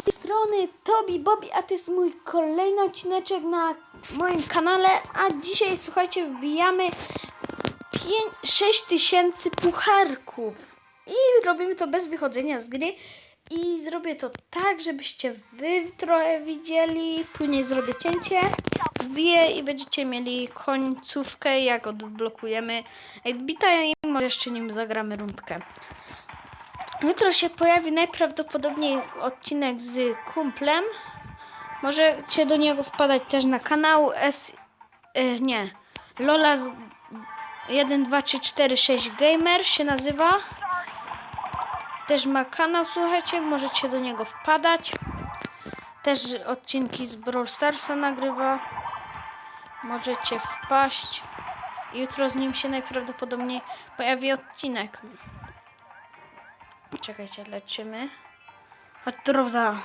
z tej strony Tobi Bobby, a to jest mój kolejny odcineczek na moim kanale, a dzisiaj słuchajcie wbijamy 6 tysięcy pucharków. I robimy to bez wychodzenia z gry. I zrobię to tak, żebyście wy trochę widzieli, później zrobię cięcie, wbiję i będziecie mieli końcówkę jak odblokujemy Bita i może jeszcze nim zagramy rundkę. Jutro się pojawi najprawdopodobniej odcinek z kumplem. Możecie do niego wpadać też na kanał S. E, nie. Lola z 1, 2, 3, 4, 6 Gamer się nazywa. Też ma kanał, słuchajcie, możecie do niego wpadać. Też odcinki z Brawl Starsa nagrywa. Możecie wpaść. Jutro z nim się najprawdopodobniej pojawi odcinek. Czekajcie, leczymy. Chodź tu, Roza.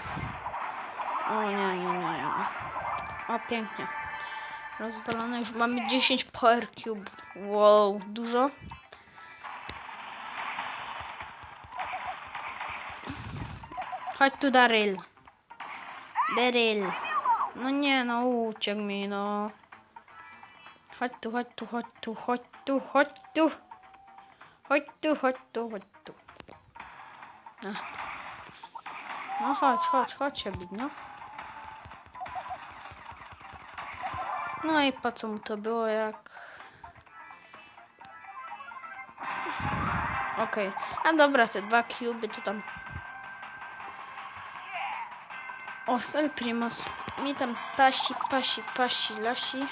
O nie, nie, nie, nie. O, pięknie. Rozwalone już mamy 10 power cube. Wow, dużo. Chodź tu, Daryl. Daryl. No nie, no uciekł mi, no. Chodź tu, chodź tu, chodź tu, chodź tu, chodź tu. Chodź tu, chodź tu, chodź. No chodź, chodź, chodź się no. No i po co mu to było, jak... Okej, a dobra, te dwa cuby to tam... O, Primus. Mi tam pasi, pasi, pasi, lasi.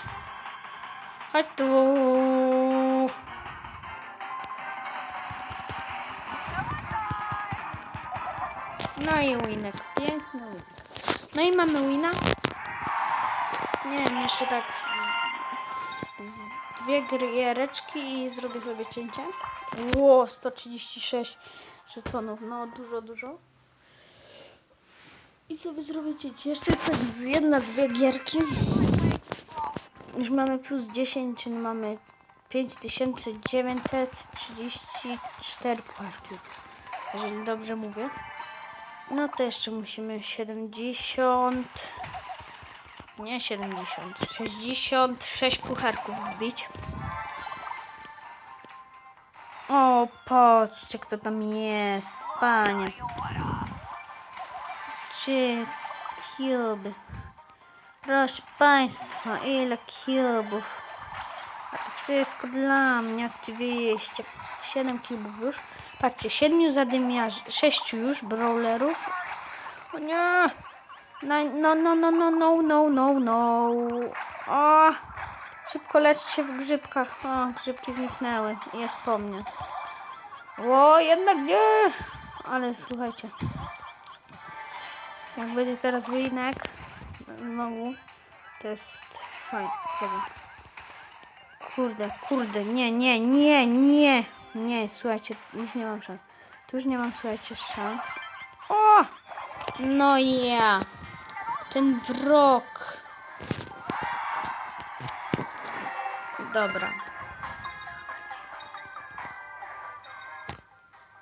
Chodź tu. No i winek, piękny winek. No i mamy wina. Nie wiem, jeszcze tak z, z dwie giereczki i zrobię sobie cięcie. Ło, 136 żetonów, no dużo, dużo. I sobie zrobię cięcie. Jeszcze tak z jedna, dwie gierki. Już mamy plus 10, czyli mamy 5934 pucharki. Jeżeli dobrze mówię. No to jeszcze musimy 70. Nie 70. 66 pucharków wbić. O, patrzcie, kto tam jest. Panie. Trzy cube. Proszę Państwa, ile cubów. A to wszystko dla mnie, oczywiście. 7 killów już. Patrzcie, 7 zadymiarzy, 6 już brawlerów. O nie! No, no, no, no, no, no, no, no. O! Szybko lecz w grzybkach. O, grzybki zniknęły. Jest po mnie. O, jednak nie! Ale słuchajcie. Jak będzie teraz winek, znowu, to jest fajnie. Kurde, kurde, nie, nie, nie, nie, nie, słuchajcie, już nie mam szans. Tu już nie mam, słuchajcie, szans. O! No ja, ten brok. Dobra.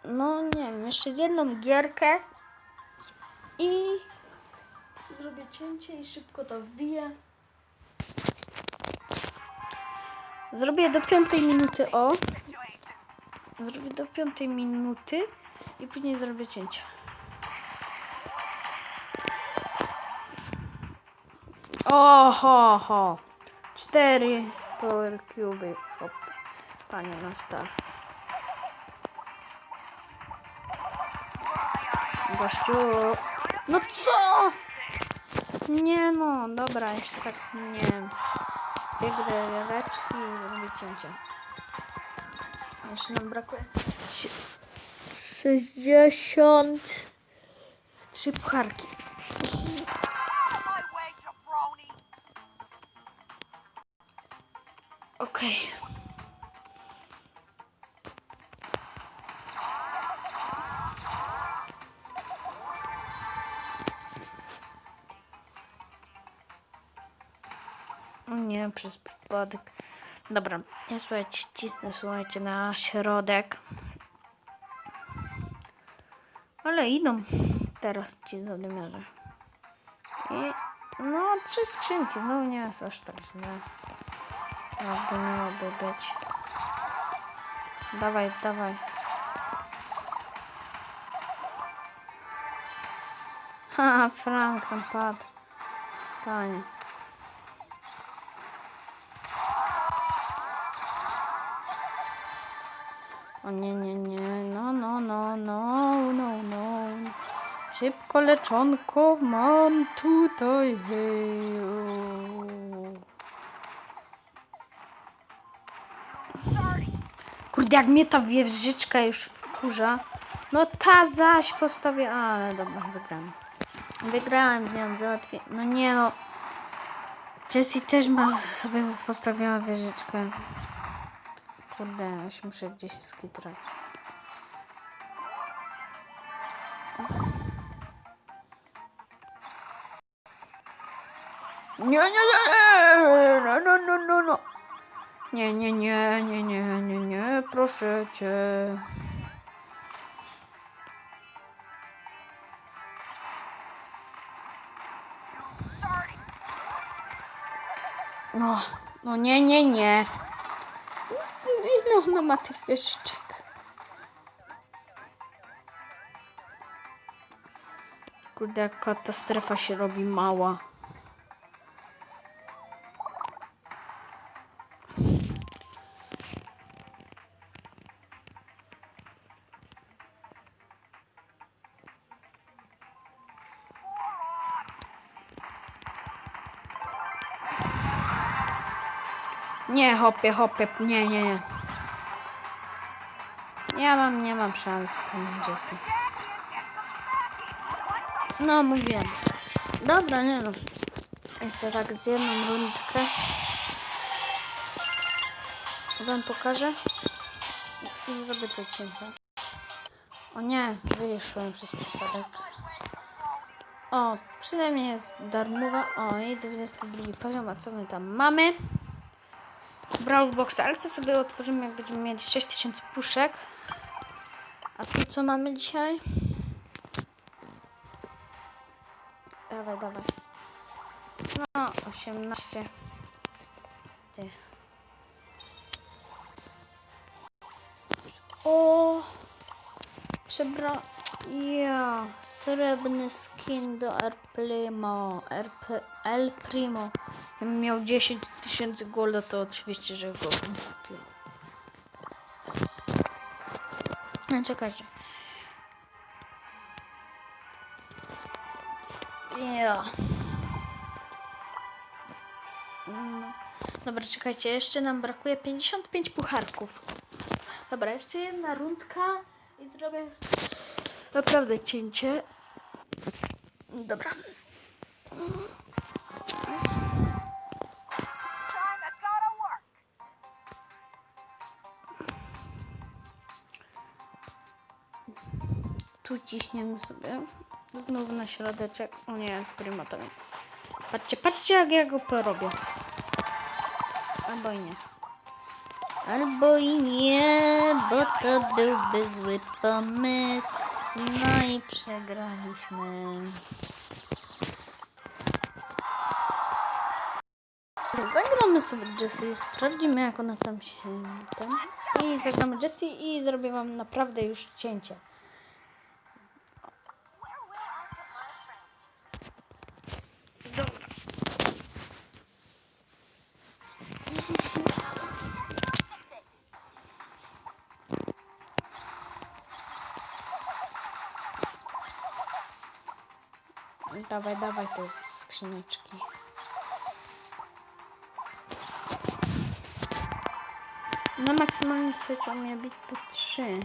No nie wiem, jeszcze jedną gierkę i zrobię cięcie i szybko to wbiję. Zrobię do piątej minuty, o. Zrobię do piątej minuty i później zrobię cięcie. Oho, ho. Cztery power cube. Panie na star. Gościu. No co? Nie no, dobra, jeszcze tak nie wiem. Z dwie giereczki i zrobię cięcie. Jeszcze nam brakuje sie- 63 pucharki. Okej. O nie, przez przypadek. Dobra, ja słuchajcie, cisnę, słuchajcie, na środek. Ale idą. Teraz ci zadymiarzę. I no, trzy skrzynki. Znowu nie jest aż tak źle. Jakby miałoby być. Dawaj, dawaj. Ha, Frank tam padł. Panie. O nie, nie, nie. No, no, no, no, no, no. Szybko leczonko mam tutaj. Kurde, jak mnie ta wieżyczka już wkurza. No ta zaś postawię. Ale dobra, wygrałem. Wygrałem nią, załatwię. No nie no. Jessie też ma sobie postawiła wieżyczkę. Kurde, ja się muszę gdzieś skitrać. Nie, nie, nie, no, no, no, no, no. Nie, nie, nie, nie, nie, nie, nie, proszę cię. No, no nie, nie, nie. Ile ona ma tych wieżyczek? Kurde, jaka ta strefa się robi mała. Nie, hopie, hopie, nie, nie, nie. Ja mam, nie mam szans z tym Jessie. No, mówiłem. Dobra, nie no. Jeszcze tak z jedną rundkę. Wam pokażę. I zrobię to cięcie. O nie, wyszłem przez przypadek. O, przynajmniej jest darmowa. O, i 22 poziom, a co my tam mamy? Brawl Boxa, ale to sobie otworzymy, jak będziemy mieli 6000 puszek. A tu co mamy dzisiaj? Dawaj, dawaj. No, 18. Ty. O! Przebra... Ja, srebrny skin do R Primo. RP, El Primo. Jakbym miał 10 tysięcy golda, to oczywiście, że go kupił. No, czekajcie. Ja. No. Dobra, czekajcie, jeszcze nam brakuje 55 pucharków. Dobra, jeszcze jedna rundka i zrobię naprawdę cięcie. Dobra. Tu ciśniemy sobie. Znowu na środeczek. O nie, nie. Patrzcie, patrzcie jak ja go porobię. Albo i nie. Albo i nie, bo to byłby zły pomysł. No i przegraliśmy. Zagramy sobie Jessie, sprawdzimy jak ona tam się tam. I zagramy Jessie i zrobię wam naprawdę już cięcie. Dawaj, dawaj te skrzyneczki. Na maksymalnym świecie miał być po 3.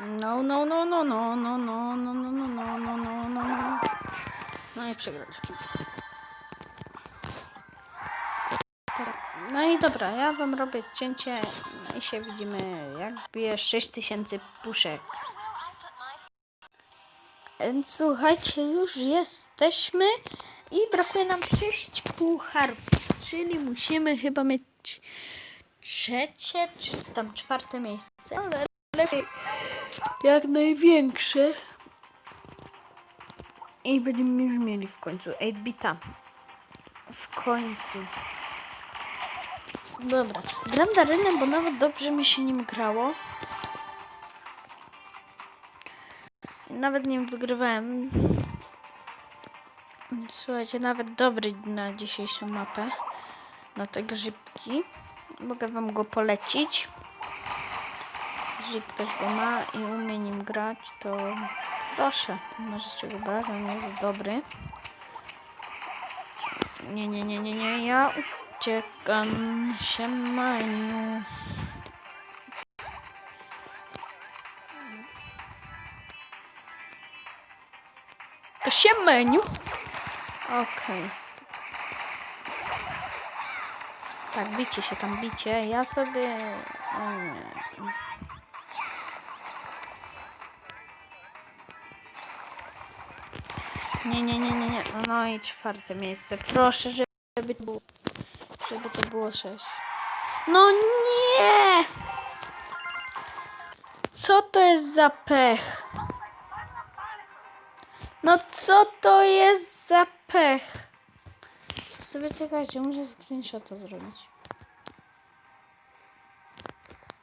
No, no, no, no, no, no, no, no, no, no, no, no, no, no, no. No i przegraliśmy. No i dobra, ja wam robię cięcie no i się widzimy jak bije 6000 puszek. Słuchajcie, już jesteśmy i brakuje nam 6 pucharków, czyli musimy chyba mieć trzecie czy tam czwarte miejsce, lepiej jak największe. I będziemy już mieli w końcu 8-bita. W końcu. Dobra, gram Darynem, bo nawet dobrze mi się nim grało. Nawet nim wygrywałem. Słuchajcie, nawet dobry na dzisiejszą mapę. Na te grzybki. Mogę wam go polecić. Jeżeli ktoś go ma i umie nim grać, to proszę, możecie go brać, on jest dobry. Nie, nie, nie, nie, nie, ja uciekam się maniu. To się menu. Okej. Tak, bicie się tam, bicie. Ja sobie... O nie. Nie, nie, nie, nie, nie. No i czwarte miejsce. Proszę, żeby to było, żeby to było sześć. No nie! Co to jest za pech? No co to jest za pech? Sobie czekajcie, muszę screenshota zrobić.